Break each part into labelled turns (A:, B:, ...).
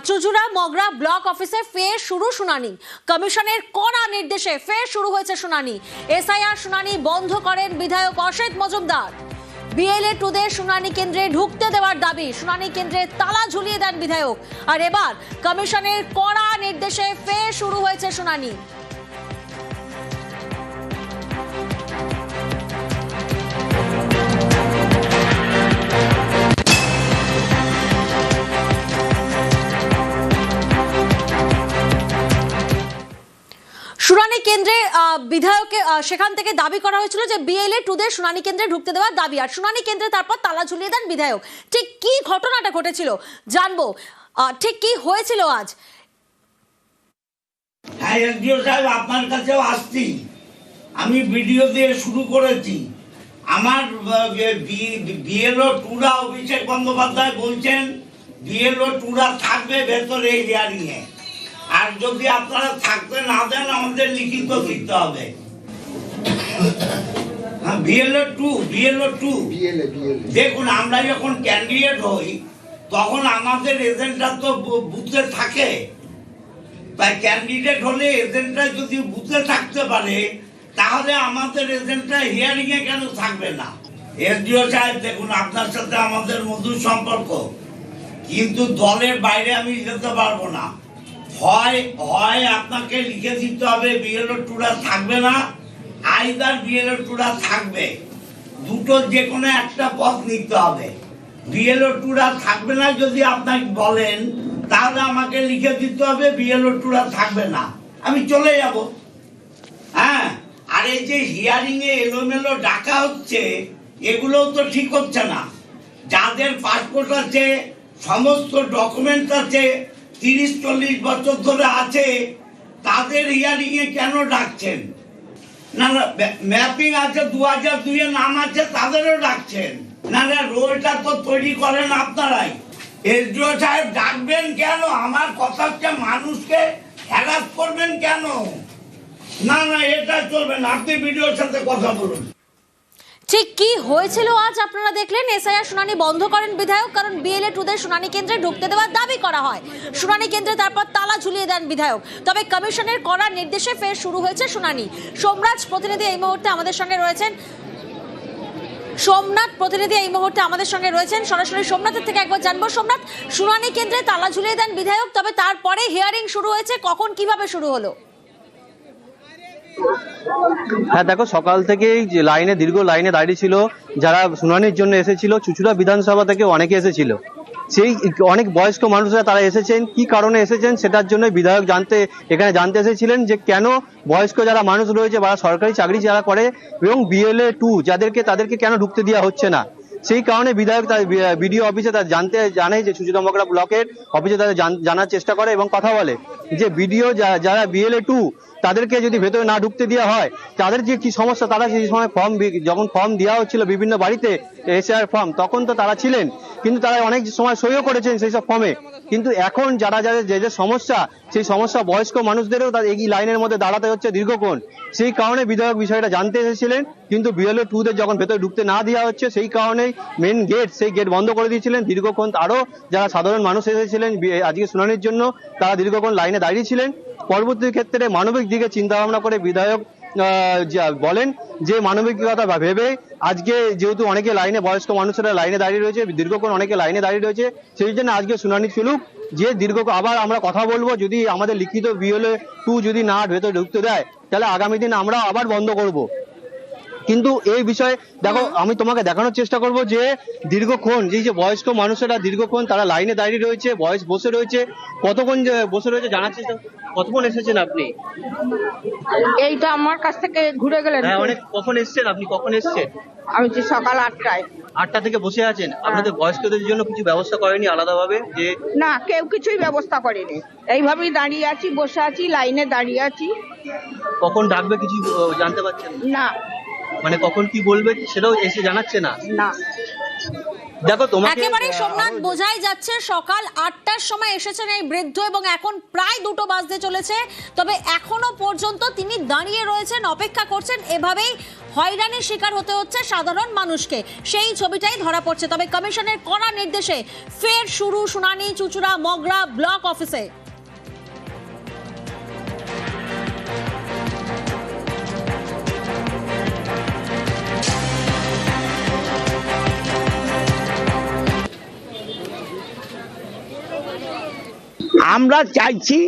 A: Chuchura, Mogra block অফিসে ফের শুরু শুনানি। কমিশনের কড়া নির্দেশে ফের শুরু হয়েছে শুনানি। এসআইআর শুনানি বন্ধ করেন বিধায়ক অশেত মজুমদার। বিএলএ টুদের শুনানি কেন্দ্রে ঢুকতে দেওয়ার দাবি, শুনানি কেন্দ্রে তালা ঝুলিয়ে দেন বিধায়ক। আর এবার কমিশনের কড়া নির্দেশে ফের শুরু হয়েছে শুনানি। শুনানি কেন্দ্রে বিধায়কে সেখান থেকে দাবি করা হয়েছিল যে বিএলএ টুদের শুনানি কেন্দ্রে ঢুকতে দেওয়ার দাবি। আর শুনানি কেন্দ্রে তারপর তালা ঝুলিয়ে দেন বিধায়ক। ঠিক কি ঘটনাটা ঘটেছিল জানব। ঠিক কি হয়েছিল আজ?
B: হ্যাঁ আপনার কাছেও আসছি। আমি ভিডিও দিয়ে শুরু করেছি। আমার বিএলও টুরা অভিষেক বন্দ্যোপাধ্যায় বলছেন, বিএলও টুরা থাকবে ভেতরে এই হিয়ারিংয়ে আর যদি আপনারা থাকতে না দেন আমাদের লিখিত দিতে হবে। হ্যাঁ বিএলও টু বিএলও টু দেখুন আমরা যখন ক্যান্ডিডেট হই তখন আমাদের এজেন্টরা তো বুথে থাকে। তাই ক্যান্ডিডেট হলে এজেন্টরা যদি বুথে থাকতে পারে তাহলে আমাদের এজেন্টরা হিয়ারিং এ কেন থাকবে না? এসডিও সাহেব দেখুন আপনার সাথে আমাদের মধুর সম্পর্ক। কিন্তু দলের বাইরে আমি যেতে পারব না। হয় হয় আপনাকে লিখে দিতে হবে বিএলও টুরা থাকবে না। আইদার বিএলও টুরা থাকবে। দুটো যে কোনো একটা পথ নিতে হবে। বিএলও টুরা থাকবে না যদি আপনাকে বলেন, তাহলে আমাকে লিখে দিতে হবে বিএলও টুরা থাকবে না। আমি চলে যাব। হ্যাঁ? আর এই যে হিয়ারিং এ এলোমেলো ডাকা হচ্ছে, এগুলোও তো ঠিক হচ্ছে না। যাদের পাসপোর্ট আছে, সমস্ত ডকুমেন্ট আছে তিরিশ, চল্লিশ বছর ধরে আছে, তাদের হিয়ারিং এ কেন ডাকছেন? না না ম্যাপিং আছে দু হাজার দুইয়ে নাম আছে, তাদেরও ডাকছেন। না না, রোলটা তো তৈরি করেন আপনারাই। এসডিও সাহেব, ডাকবেন কেন? আমার কথা হচ্ছে মানুষকে হ্যারাস করবেন কেন? না না, এটা চলবে না। আপনি ভিডিওর সাথে কথা বলুন।
A: ঠিক কি হয়েছিল আজ আপনারা দেখলেন? এসআইআর শুনানি বন্ধ করেন বিধায়ক, কারণ বিএলএ টুদের শুনানি কেন্দ্রে ঢুকতে দেওয়ার দাবি করা হয়। শুনানি কেন্দ্রে তারপর তালা ঝুলিয়ে দেন বিধায়ক। তবে কমিশনের করার নির্দেশে ফের শুরু হয়েছে শুনানি। সোমরাজ প্রতিনিধি এই মুহূর্তে আমাদের সঙ্গে রয়েছেন। সোমনাথ প্রতিনিধি এই মুহূর্তে আমাদের সঙ্গে রয়েছেন। সরাসরি সোমনাথের থেকে একবার জানব। সোমনাথ, শুনানি কেন্দ্রে তালা ঝুলিয়ে দেন বিধায়ক, তবে তারপরে হিয়ারিং শুরু হয়েছে। কখন কীভাবে শুরু হলো?
C: হ্যাঁ দেখো, সকাল থেকেই যে লাইনে, দীর্ঘ লাইনে দাঁড়িয়ে ছিল, যারা শুনানির জন্য এসেছিল, চুচুড়া বিধানসভা থেকে অনেকে এসেছিল। সেই অনেক বয়স্ক মানুষরা তারা এসেছেন, কি কারণে এসেছেন সেটার জন্য বিধায়ক জানতে, এখানে জানতে এসেছিলেন যে কেন বয়স্ক যারা মানুষ রয়েছে, বা সরকারি চাকরি যারা করে, এবং বিএলএ টু যাদেরকে, তাদেরকে কেন ঢুকতে দেওয়া হচ্ছে না? সেই কারণে বিধায়ক তার বিডিও অফিসে তার জানতে জানে যে সুচিতমকড়া ব্লকের অফিসে তাদের জানার চেষ্টা করে এবং কথা বলে যে বিডিও যারা বিএলএ টু তাদেরকে যদি ভেতরে না ঢুকতে দেওয়া হয়, তাদের যে কি সমস্যা, তারা সেই সময় ফর্ম যখন ফর্ম দেওয়া হচ্ছিল বিভিন্ন বাড়িতে এসআর ফর্ম তখন তো তারা ছিলেন, কিন্তু তারা অনেক সময় সইও করেছেন সেই সব ফর্মে কিন্তু এখন যারা যাদের যে যে সমস্যা, সেই সমস্যা বয়স্ক মানুষদেরও তার এই লাইনের মধ্যে দাঁড়াতে হচ্ছে দীর্ঘক্ষণ। সেই কারণে বিধায়ক বিষয়টা জানতে এসেছিলেন, কিন্তু বিএলও টু দের যখন ভেতরে ঢুকতে না দেওয়া হচ্ছে, সেই কারণেই মেন গেট সেই গেট বন্ধ করে দিয়েছিলেন। দীর্ঘক্ষণ আরও যারা সাধারণ মানুষ এসেছিলেন আজকে শুনানির জন্য তারা দীর্ঘক্ষণ লাইনে দাঁড়িয়েছিলেন পরবর্তী ক্ষেত্রে মানবিক দিকে চিন্তা ভাবনা করে বিধায়ক বলেন যে মানবিকতা ভেবে আজকে যেহেতু অনেকে লাইনে বয়স্ক মানুষেরা লাইনে দাঁড়িয়ে রয়েছে, দীর্ঘক্ষণ অনেকে লাইনে দাঁড়িয়ে রয়েছে, সেই জন্য আজকে শুনানি চলুক, যে দীর্ঘ আবার আমরা কথা বলব যদি আমাদের লিখিত বিএলএ টু যদি না ভেতরে ঢুকতে দেয়, তাহলে আগামী দিন আমরা আবার বন্ধ করব। কিন্তু এই বিষয়ে দেখো আমি তোমাকে দেখানোর চেষ্টা করব যে দীর্ঘক্ষণ যে যে বয়স্ক মানুষেরা দীর্ঘক্ষণ তারা লাইনে দাঁড়িয়ে রয়েছে বয়স বসে রয়েছে কতক্ষণ বসে রয়েছে জানার চেষ্টা কতক্ষণ এসেছেন আপনি?
D: এইটা আমার কাছ থেকে ঘুরে গেলেন।
C: হ্যাঁ অনেক কখন এসেছেন আপনি? কখন এসেছেন?
D: আমি যে সকাল আটটায়।
C: আটটা থেকে বসে আছেন? আপনাদের বয়স্কদের জন্য কিছু ব্যবস্থা করেনি আলাদাভাবে? যে
D: না কেউ কিছুই ব্যবস্থা করেনি। এইভাবেই দাঁড়িয়ে আছি বসে আছি লাইনে দাঁড়িয়ে আছি।
C: কখন ডাকবে কিছু জানতে পারছেন? না? মানে কখন কি বলবে সেটাও এসে জানাচ্ছে না।
D: না।
C: দেখো তোমাকে
A: একেবারে সোমনাথ বোঝাই যাচ্ছে সকাল আটটার সময় এসেছেন এই বৃদ্ধ এবং এখন প্রায় দুটো বাজতে চলেছে। তবে এখনও পর্যন্ত তিনি দাঁড়িয়ে রয়েছেন অপেক্ষা করছেন এভাবেই হয়রানির শিকার হতে হচ্ছে সাধারণ মানুষকে। সেই ছবিটাই ধরা পড়ছে। তবে কমিশনের কড়া নির্দেশে ফের শুরু শুনানি চুচুড়া মগরা ব্লক অফিসে।
B: আমরা চাইছি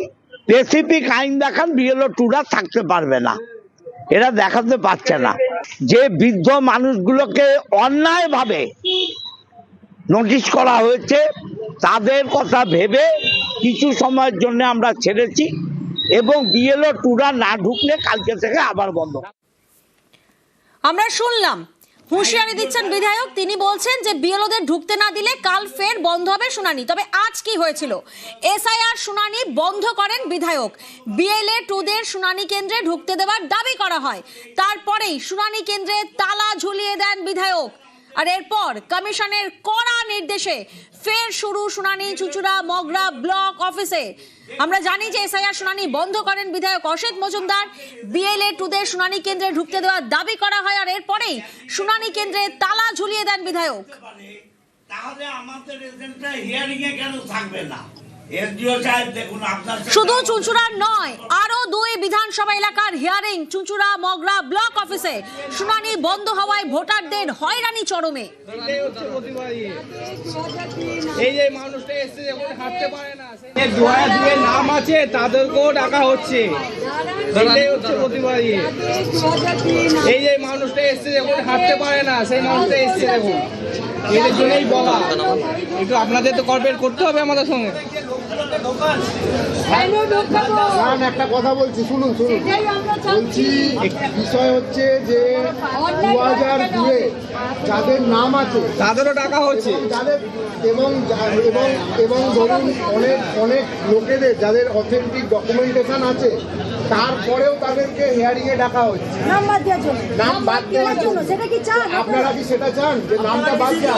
B: স্পেসিফিক আইন দেখান বিএলও টুরা থাকতে পারবে না। এরা দেখাতে পারছে না। যে বৃদ্ধ মানুষগুলোকে অন্যায়ভাবে নোটিশ করা হয়েছে, তাদের কথা ভেবে কিছু সময়ের জন্য আমরা ছেড়েছি এবং বিএলও টুরা না ঢুকলে কালকে থেকে আবার বন্ধ।
A: আমরা শুনলাম হুঁশিয়ারি দিচ্ছেন বিধায়ক। তিনি বলছেন যে বিএলওদের ঢুকতে না দিলে কাল ফের বন্ধ হবে শুনানি। তবে আজ কি হয়েছিল? এসআইআর শুনানি বন্ধ করেন বিধায়ক। বিএলএ টুদের শুনানি কেন্দ্রে ঢুকতে দেওয়ার দাবি করা হয়। তারপরেই শুনানি কেন্দ্রে তালা ঝুলিয়ে দেন বিধায়ক। আর এরপর কমিশনের কড়া নির্দেশে ফের শুরু শুনানি চুচুড়া মগরা ব্লক অফিসে। আমরা জানি যে এসআইআর শুনানি বন্ধ করেন বিধায়ক অসিত মজুমদার। বিএলএ টুদের শুনানি কেন্দ্রে ঢুকতে দেওয়ার দাবি করা হয় আর এরপরেই শুনানি কেন্দ্রে তালা ঝুলিয়ে দেন বিধায়ক।
B: তাহলে আমাদের এজেন্টরা হিয়ারিং এ কেন থাকবে না?
A: শুধু চুঁচুড়ার নয় আরও দুই বিধানসভা এলাকার হিয়ারিং চুঁচুড়া মগরা ব্লক অফিসে শুনানি বন্ধ হওয়ায় ভোটারদের হয়রানি চরমে।
E: এই যে মানুষটা এসছে হাঁটতে পারে না নাম আছে, তাদেরকেও ডাকা হচ্ছে। এই যে মানুষটা হাঁটতে পারে না, সেই মানুষটা দেখুন। জন্যই বলা। আপনাদের তো কর্পোরেট করতে হবে আমাদের সঙ্গে।
F: একটা কথা বলছি শুনুন শুনুন। বলছি বিষয় হচ্ছে যে দু হাজার দুয়ে যাদের নাম আছে
E: তাদেরও টাকা হচ্ছে।
F: যাদের এবং এবং এবং ধরুন অনেক অনেক লোকেদের যাদের অথেন্টিক ডকুমেন্টেশন আছে তারপরেও তাদেরকে হিয়ারিং এ ডাকা হচ্ছে
G: নাম বাদ দেওয়ার জন্য।
F: নাম বাদ দেওয়ার জন্য।
G: সেটা কি চান
F: আপনারা? কি সেটা চান? যে নামটা বাদ যাক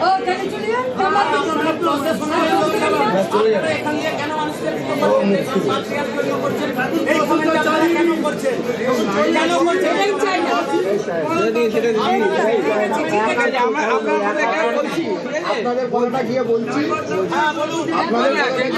G: ও কেন চলে যান। নাম বাদ দিন। এটাই চাই না।
F: আপনাদের কথাটা গিয়ে বলছি আপনাদের কথাটা গিয়ে বলছি। ঠিক আছে দাঁড়ান, ওটা বন্ধ কর
G: আমাদের লড়াইটা আপনাদের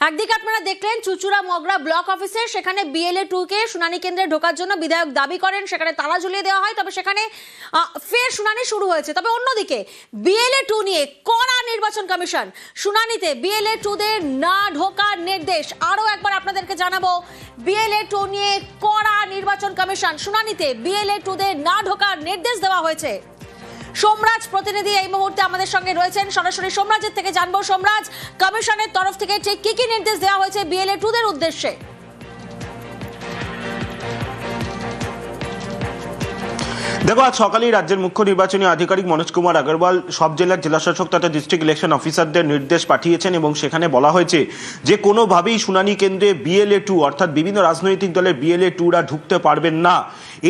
A: একদিকে আপনারা দেখলেন চুচুড়া মগরা ব্লক অফিসে, সেখানে বিএলএ টু কে শুনানি কেন্দ্রে ঢোকার জন্য বিধায়ক দাবি করেন, সেখানে তালা ঝুলিয়ে দেওয়া হয়, তবে সেখানে ফের শুনানি শুরু হয়েছে। তবে অন্যদিকে বিএলএ টু নিয়ে কড়া নির্বাচন কমিশন, শুনানিতে বিএলএ টুদের না ঢোকার নির্দেশ। আরও একবার আপনাদেরকে জানাব বিএলএ টু নিয়ে কড়া নির্বাচন কমিশন, শুনানিতে বিএলএ টু টুদের না ঢোকার নির্দেশ দেওয়া হয়েছে। সোমরাজ প্রতিনিধি এই মুহূর্তে আমাদের সঙ্গে রয়েছেন। সরাসরি সোমরাজের থেকে জানব। সোমরাজ, কমিশনের তরফ থেকে ঠিক কি কি নির্দেশ দেওয়া হয়েছে? বিএলএ টুদের উদ্দেশ্যে।
H: দেখো, আজ সকালেই রাজ্যের মুখ্য নির্বাচনী আধিকারিক মনোজ কুমার আগরওয়াল সব জেলার জেলাশাসক তথা ডিস্ট্রিক্ট ইলেকশন অফিসারদের নির্দেশ পাঠিয়েছেন এবং সেখানে বলা হয়েছে যে, কোনোভাবেই শুনানি কেন্দ্রে বিএলএ টু অর্থাৎ বিভিন্ন রাজনৈতিক দলের বিএলএ টুরা ঢুকতে পারবেন না।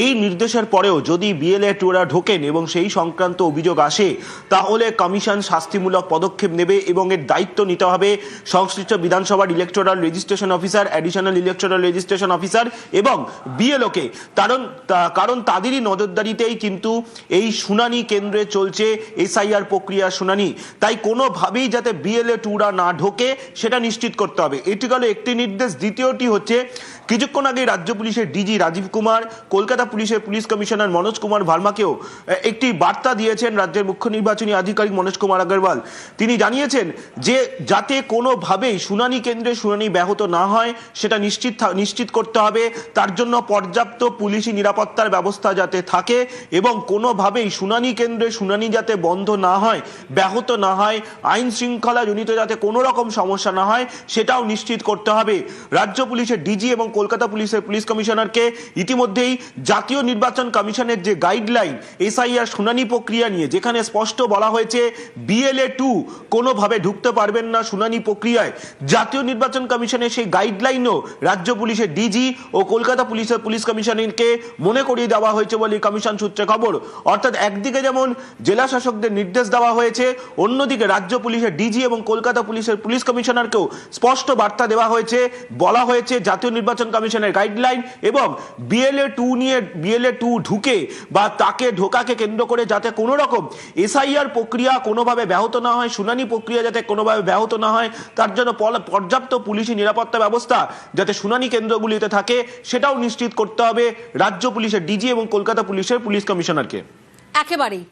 H: এই নির্দেশের পরেও যদি বিএলএ টুরা ঢোকেন এবং সেই সংক্রান্ত অভিযোগ আসে, তাহলে কমিশন শাস্তিমূলক পদক্ষেপ নেবে এবং এর দায়িত্ব নিতে হবে সংশ্লিষ্ট বিধানসভার electoral registration officer additional electoral registration officer এবং বিএলওকে কারণ কারণ তাদেরই নজরদারিতেই কিন্তু এই শুনানি কেন্দ্রে চলছে এসআইআর প্রক্রিয়া শুনানি। তাই কোনোভাবেই যাতে বিএলএ টুরা না ঢোকে, সেটা নিশ্চিত করতে হবে। এটি গেল একটি নির্দেশ, দ্বিতীয়টি হচ্ছে কিছুক্ষণ আগে রাজ্য পুলিশের ডিজি রাজীব কুমার, কলকাতা পুলিশের পুলিশ কমিশনার মনোজ কুমার ভার্মাকেও একটি বার্তা দিয়েছেন রাজ্যের মুখ্য নির্বাচনী আধিকারিক মনোজ কুমার আগরওয়াল। তিনি জানিয়েছেন যে, যাতে কোনোভাবেই শুনানি কেন্দ্রে শুনানি ব্যাহত না হয়, সেটা নিশ্চিত নিশ্চিত করতে হবে। তার জন্য পর্যাপ্ত পুলিশি নিরাপত্তার ব্যবস্থা যাতে থাকে এবং কোনোভাবেই শুনানি কেন্দ্রে শুনানি যাতে বন্ধ না হয়, ব্যাহত না হয়, আইন শৃঙ্খলা জনিত যাতে কোনো রকম সমস্যা না হয়, সেটাও নিশ্চিত করতে হবে। রাজ্য পুলিশের ডিজি এবং কলকাতা পুলিশের পুলিশ কমিশনারকে ইতিমধ্যেই জাতীয় নির্বাচন কমিশনের যে গাইডলাইন এসআইআর শুনানি প্রক্রিয়া নিয়ে, যেখানে স্পষ্ট বলা হয়েছে বিএলএ টু কোনোভাবে ঢুকতে পারবেন না শুনানি প্রক্রিয়ায়। জাতীয় নির্বাচন কমিশনের সেই গাইডলাইনও রাজ্য পুলিশের ডিজি ও কলকাতা পুলিশের পুলিশ কমিশনারকে মনে করিয়ে দেওয়া হয়েছে বলে কমিশন সূত্রে খবর। অর্থাৎ একদিকে যেমন জেলা শাসকদের নির্দেশ দেওয়া হয়েছে, অন্যদিকে রাজ্য পুলিশের ডিজি এবং কলকাতা পুলিশের পুলিশ কমিশনারকেও স্পষ্ট বার্তা দেওয়া হয়েছে। বলা হয়েছে জাতীয় নির্বাচন কমিশনের গাইডলাইন এবং বিএলএ টু নিয়ে বিএলএ টু ঢুকে বা তাকে ঢোকাকে কেন্দ্র করে যাতে কোনো রকম এসআইআর প্রক্রিয়া কোনোভাবে ব্যাহত না হয়, শুনানি প্রক্রিয়া যাতে কোনোভাবে ব্যাহত না হয়, তার জন্য পর্যাপ্ত পুলিশি নিরাপত্তা ব্যবস্থা যাতে শুনানি কেন্দ্রগুলিতে থাকে, সেটাও নিশ্চিত করতে হবে রাজ্য পুলিশের ডিজি এবং কলকাতা পুলিশের পুলিশ কমিশনারকে।
A: একেবারেই।